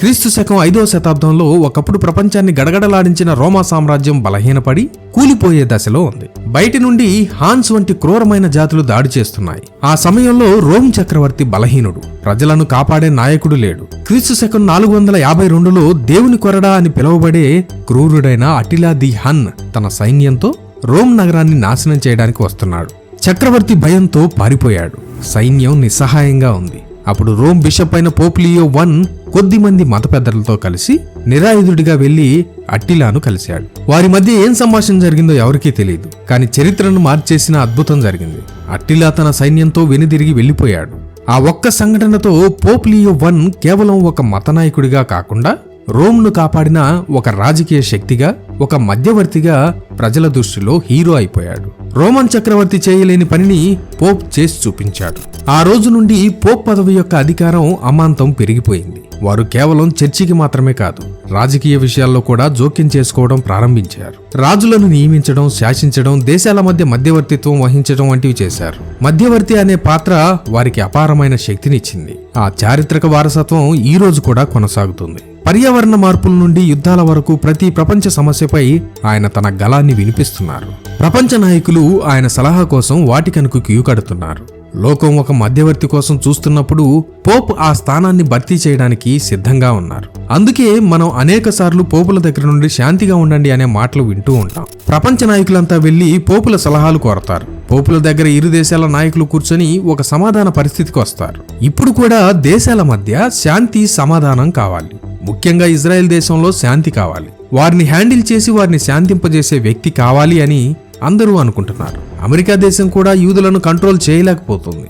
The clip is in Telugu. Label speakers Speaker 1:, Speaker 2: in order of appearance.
Speaker 1: క్రీస్తు శకం ఐదవ శతాబ్దంలో ఒకప్పుడు ప్రపంచాన్ని గడగడలాడించిన రోమా సామ్రాజ్యం బలహీనపడి కూలిపోయే దశలో ఉంది. బయటి నుండి హాన్స్ వంటి క్రూరమైన జాతులు దాడి చేస్తున్నాయి. ఆ సమయంలో రోమ్ చక్రవర్తి బలహీనుడు. ప్రజలను కాపాడే నాయకుడు లేడు. క్రీస్తు శకం నాలుగు వందల యాభై రెండులో దేవుని కొరడా అని పిలువబడే క్రూరుడైన అటిలా ది హన్ తన సైన్యంతో రోమ్ నగరాన్ని నాశనం చేయడానికి వస్తున్నాడు. చక్రవర్తి భయంతో పారిపోయాడు. సైన్యం నిస్సహాయంగా ఉంది. అప్పుడు రోమ్ బిషప్ అయిన పోప్లియో వన్ కొద్ది మంది మత పెద్దలతో కలిసి నిరాయుధుడిగా వెళ్ళి అట్టిలాను కలిశాడు. వారి మధ్య ఏం సంభాషణ జరిగిందో ఎవరికీ తెలియదు కానీ చరిత్రను మార్చేసిన అద్భుతం జరిగింది. అట్టిలా తన సైన్యంతో వెనుదిరిగి వెళ్ళిపోయాడు ఆ ఒక్క సంఘటనతో పోప్లియో వన్ కేవలం ఒక మతనాయకుడిగా కాకుండా రోమ్ను కాపాడిన ఒక రాజకీయ శక్తిగా ఒక మధ్యవర్తిగా ప్రజల దృష్టిలో హీరో అయిపోయాడు. రోమన్ చక్రవర్తి చేయలేని పనిని పోప్ చేసి చూపించాడు. ఆ రోజు నుండి పోప్ పదవి యొక్క అధికారం అమాంతం పెరిగిపోయింది. వారు కేవలం చర్చికి మాత్రమే కాదు రాజకీయ విషయాల్లో కూడా జోక్యం చేసుకోవడం ప్రారంభించారు. రాజులను నియమించడం శాసించడం దేశాల మధ్య మధ్యవర్తిత్వం వహించడం వంటివి చేశారు. మధ్యవర్తి అనే పాత్ర వారికి అపారమైన శక్తినిచ్చింది. ఆ చారిత్రక వారసత్వం ఈ రోజు కూడా కొనసాగుతుంది. పర్యావరణ మార్పుల నుండి యుద్ధాల వరకు ప్రతి ప్రపంచ సమస్యపై ఆయన తన గలాన్ని వినిపిస్తున్నారు. ప్రపంచ నాయకులు ఆయన సలహా కోసం వాటికనుకు క్యూ కడుతున్నారు. లోకం ఒక మధ్యవర్తి కోసం చూస్తున్నప్పుడు పోప్ ఆ స్థానాన్ని భర్తీ చేయడానికి సిద్ధంగా ఉన్నారు. అందుకే మనం అనేక సార్లు పోపుల దగ్గర నుండి శాంతిగా ఉండండి అనే మాటలు వింటూ ఉంటాం. ప్రపంచ నాయకులంతా వెళ్ళి పోపుల సలహాలు కోరతారు. పోపుల దగ్గర ఇరు దేశాల నాయకులు కూర్చొని ఒక సమాధాన పరిస్థితికి వస్తారు. ఇప్పుడు కూడా దేశాల మధ్య శాంతి సమాధానం కావాలి. ముఖ్యంగా ఇజ్రాయెల్ దేశంలో శాంతి కావాలి. వారిని హ్యాండిల్ చేసి వారిని శాంతింపజేసే వ్యక్తి కావాలి అని అందరూ అనుకుంటున్నారు. అమెరికా దేశం కూడా యూదులను కంట్రోల్ చేయలేకపోతుంది.